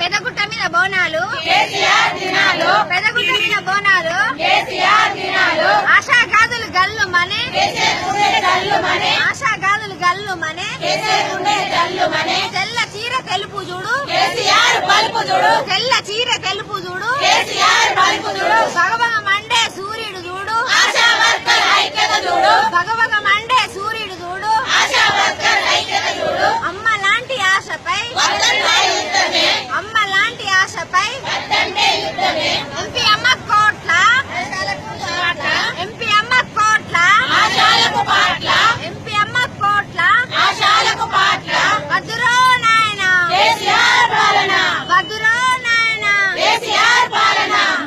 పెదగుట్ట మీద బోనాలు పెదగుట్ట మీద బోనాలు. ఆశా గాదులు గల్లు మనే ఆశా గాదులు గల్లు మనే తెల్ల చీర ఆశపై ఎంపీ అమ్మ కోట్ల ఎంపీ అమ్మ కోట్ల ఎంపీ అమ్మ కోట్ల వద్దురో నాయన. వద్దురో నాయన.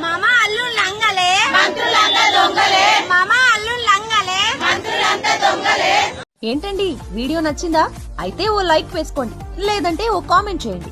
మమ అల్లు లంగలే. మమ అల్లు లంగలే. ఏంటండి? వీడియో నచ్చిందా? అయితే ఓ లైక్ వేసుకోండి. లేదంటే ఓ కామెంట్ చేయండి.